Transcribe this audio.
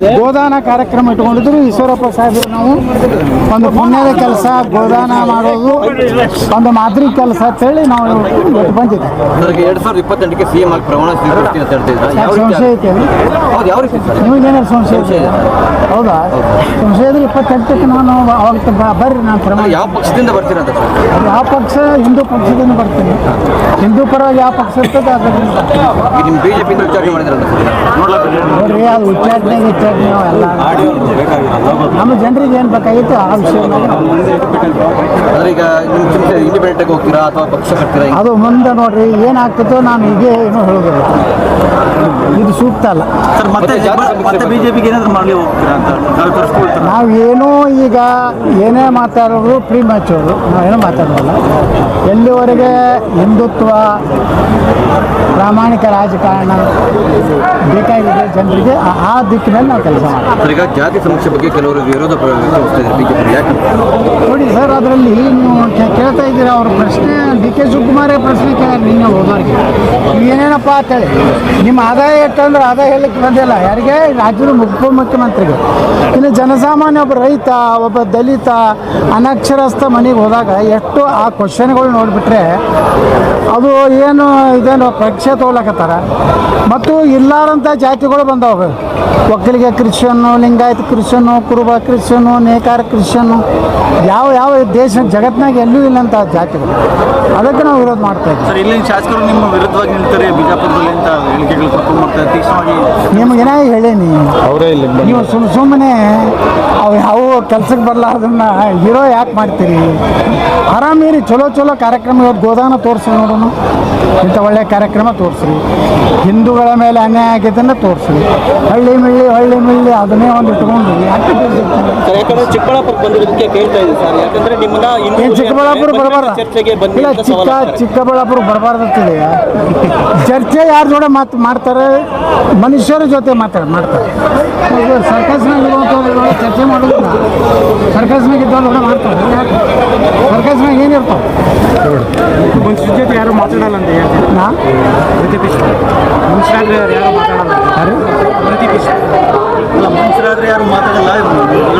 ಗೋದಾನ ಕಾರ್ಯಕ್ರಮ ಇಟ್ಕೊಂಡಿದ್ರು ಈಶ್ವರಪ್ಪ ಸಾಹೇಬರು ನಾವು ಒಂದು ಪುಣ್ಯದ ಕೆಲಸ ಗೋದಾನ ಮಾಡೋದು ಒಂದು ಮಾದರಿ ಕೆಲಸ ಅಂತ ಹೇಳಿ ನಾವು ಇವತ್ತು ಬಂದಿದ್ದೆ ನನಗೆ ಎರಡ್ ಸಾವಿರದ ಇಪ್ಪತ್ತೆಂಟಕ್ಕೆ ಸಿಎಂ ಆಗಿ ಪ್ರಮಾಣ ಸ್ವೀಕರಿಸ್ತೀನಿ ಅಂತ ಹೇಳ್ತಿದ್ರ ಸಂಶಯ ಐತೆ ನಿಮಗೇನಾದ್ರು ಸಂಶಯ ಇದೆ? ಹೌದಾ? ಸಂಶಯ ಇದ್ರೆ ಇಪ್ಪತ್ತೆಂಟಕ್ಕೆ ನಾನು ಅವಾಗ ಬರ್ರಿ ನಾನು ಪ್ರಮಾಣ ಯಾವ ಪಕ್ಷದಿಂದ ಬರ್ತೀರಂತ ಸರ್? ಯಾವ ಪಕ್ಷ? ಹಿಂದೂ ಪಕ್ಷದಿಂದ ಬರ್ತೀನಿ. ಹಿಂದೂ ಪರವಾಗಿ ಯಾವ ಪಕ್ಷ ಇರ್ತದೆ ಅದರಿಂದ. ನಿಮ್ಮ ಬಿಜೆಪಿಯಿಂದ ವಿಚಾರಣೆ ಮಾಡಿದ್ರಲ್ಲ ಅದು ಉಚ್ಚಾಟನೆ ಉಚ್ಚಾಟನೆ ಎಲ್ಲ. ನಮ್ಮ ಜನರಿಗೆ ಏನು ಬೇಕಾಗಿತ್ತು ಆ ವಿಷಯ ಈಗ ಇಂಡಿಪೆಂಡೆಂಟ್ ಹೋಗ್ತೀರಾ ಅಥವಾ ಪಕ್ಷ ಕಟ್ತೀರಾ ಅದು ಮುಂದೆ ನೋಡ್ರಿ ಏನಾಗ್ತದೋ ನಾನು ಹೀಗೆ ಏನು ಹೇಳೋದಿಲ್ಲ. ಇದು ಸೂಕ್ತ ಅಲ್ಲ. ಸರ್ ಮತ್ತೆ ಮತ್ತೆ ಜಾತಿ ಸಮೀಕ್ಷೆ ಮತ್ತೆ ಬಗ್ಗೆ. ಬಿಜೆಪಿಗೆ ಏನಾದ್ರು ಮಾಡಲಿ ಹೋಗ್ತೀರಾ ಅಂತ ನಾವು ತೋರಿಸ್ಕೊಳ್ತಾರೆ ನಾವು ಏನೋ ಈಗ ಏನೇ ಮಾತಾಡೋದು ಪ್ರೀ ಮ್ಯಾಚೋರು ನಾವೇನೋ ಮಾತಾಡೋಲ್ಲ ಎಲ್ಲಿವರೆಗೆ ಹಿಂದುತ್ವ ಪ್ರಾಮಾಣಿಕ ರಾಜಕಾರಣ ಬೇಕಾಗಿದೆ ಜನರಿಗೆ. ಆ- ದಿಕ್ಕಿನಲ್ಲಿ ನಾವು ಕೆಲಸ ಮಾಡ್ತೀವಿ ಈಗ ಜಾತಿ ಸಮಸ್ಯೆ ಬಗ್ಗೆ ಕೆಲವರು ವಿರೋಧ ನೋಡಿ ಸರ್ ಅದರಲ್ಲಿ ನೀವು ಕೇ- ಕೇಳ್ತಾ ಇದ್ದೀರಾ ಅವ್ರ ಪ್ರಶ್ನೆ? ಡಿ ಕೆ ಶಿವಕುಮಾರೇ ಪ್ರಶ್ನೆ ಕೇಳಿ ನಿನ್ನೆ ಹೋದವ್ರಿಗೆ. ಏನೇನಪ್ಪ ಅಂತೇಳಿ. ನಿಮ್ಮ ಆದಾಯ ಎಷ್ಟಂದ್ರೆ ಆದಾಯ ಹೇಳಕ್ಕೆ ಬಂದಿಲ್ಲ. ಯಾರಿಗೆ? ರಾಜ್ಯದ ಉಪಮುಖ್ಯಮಂತ್ರಿಗೆ ಇನ್ನು ಜನಸಾಮಾನ್ಯ ಒಬ್ಬ ರೈತ, ಒಬ್ಬ ದಲಿತ, ಅನಕ್ಷರಸ್ಥ ಮನೆಗೆ ಹೋದಾಗ ಎಷ್ಟು ಆ ಕ್ವಶನ್ಗಳು ನೋಡಿಬಿಟ್ರೆ ಅದು ಏನು ಇದೇನು ಪರೀಕ್ಷೆ ತೊಗೊಳಕತ್ತಾರ ಮತ್ತು ಇಲ್ಲಾರಂಥ ಜಾತಿಗಳು ಬಂದವು. ಒಕ್ಕಲಿಗೆ ಕ್ರಿಶ್ಚಿಯನ್ನು ಲಿಂಗಾಯತ ಕ್ರಿಶ್ಚಿಯನ್ನು ಕುರುಬ ಕ್ರಿಶ್ಚಿಯನ್ನು ನೇಕಾರ ಕ್ರಿಶ್ಚಿಯನ್ನು ಯಾವ ಯಾವ ದೇಶ ಜಗತ್ತಿನಾಗ ಎಲ್ಲೂ ಇಲ್ಲಂತ ಜಾತಿಗಳು. ಅದಕ್ಕೆ ನಾವು ವಿರೋಧ ಮಾಡ್ತಾ ಇದ್ದೀವಿ. ಸರ್ ಇಲ್ಲಿನ ಶಾಸಕರು ನಿಮ್ಮ ವಿರುದ್ಧವಾಗಿ ನಿಲ್ತಾರೆ ಬಿಜಾಪುರದಲ್ಲಿ ಅಂತ ಹೇಳಿಕೆಗಳು ಕರ್ಕೊಂಡು ಮಾಡ್ತಾರೆ. ತೀಕ್ಷ್ಣವಾಗಿ ನಿಮಗೇನ ಹೇಳೀನಿ ನೀವು ಸುಮ್ ಸುಮ್ಮನೆ ಅವು ಯಾವ ಕೆಲ್ಸಕ್ಕೆ ಬರಲ್ಲ ಅದನ್ನ ಹೀರೋ ಯಾಕೆ ಮಾಡ್ತೀರಿ? ಆರಾಮಿರಿ ಚಲೋ ಚಲೋ ಕಾರ್ಯಕ್ರಮ ಇವತ್ತು ಗೋದಾನ ತೋರಿಸಿ ನೋಡೋಣ. ಇಂಥ ಒಳ್ಳೆ ಕಾರ್ಯಕ್ರಮ ತೋರಿಸ್ರಿ. ಹಿಂದೂಗಳ ಮೇಲೆ ಅನ್ಯಾಯ ಆಗಿದ್ದನ್ನು ತೋರಿಸ್ರಿ. ಹಳ್ಳಿ ಮಿಳ್ಳಿ ಹಳ್ಳಿ ಮಿಳ್ಳಿ ಅದನ್ನೇ ಒಂದು ಇಟ್ಕೊಂಡು ಯಾಕೆ ತೋರ್ಸಿರ್ತಾರೆ? ಸರ್ ಯಾಕಂದ್ರೆ ಚಿಕ್ಕಬಳ್ಳಾಪುರ ಬಂದಿರೋದಕ್ಕೆ ಕೇಳ್ತಾ ಇದ್ದೀವಿ ಸರ್. ಯಾಕಂದ್ರೆ ನಿಮ್ಮನ್ನ ಚಿಕ್ಕಬಳ್ಳಾಪುರ ಬರಬಾರ್ದು. ಚರ್ಚೆಗೆ ಇಲ್ಲ ಅಂತ ಚಿಕ್ಕ ಚಿಕ್ಕಬಳ್ಳಾಪುರ ಬರಬಾರ್ದು ಅಂತಿದೆ ಚರ್ಚೆ ಯಾರ ಜೊತೆ ಮಾತು ಮಾಡ್ತಾರೆ? ಮನುಷ್ಯರ ಜೊತೆ ಮಾತಾಡ ಮಾಡ್ತಾರೆ. ಸರ್ಕಸ್ನಾಗ ಇರುವಂಥವ್ರು ಚರ್ಚೆ ಮಾಡೋದಿಲ್ಲ. ಸರ್ಕಸ್ನಾಗ ಇದ್ದವ್ರು ಕೂಡ ಮಾಡ್ತಾರೆ. ಸರ್ಕಸ್ನಾಗ ಏನಿರ್ತಾವೆ ಮನುಷ್ಯರ ಜೊತೆ ಯಾರು ಮಾತಾಡಲ್ಲ ಅಂತ ಹೇಳ್ತೀನಿ ನಾ? ಮನುಷ್ಯರಾದ್ರೆ ಯಾರು ಮಾತಾಡಲ್ಲ? ಯಾರು? ಅಲ್ಲ ಮನುಷ್ಯರಾದ್ರೆ ಯಾರು ಮಾತಾಡಲ್ಲ?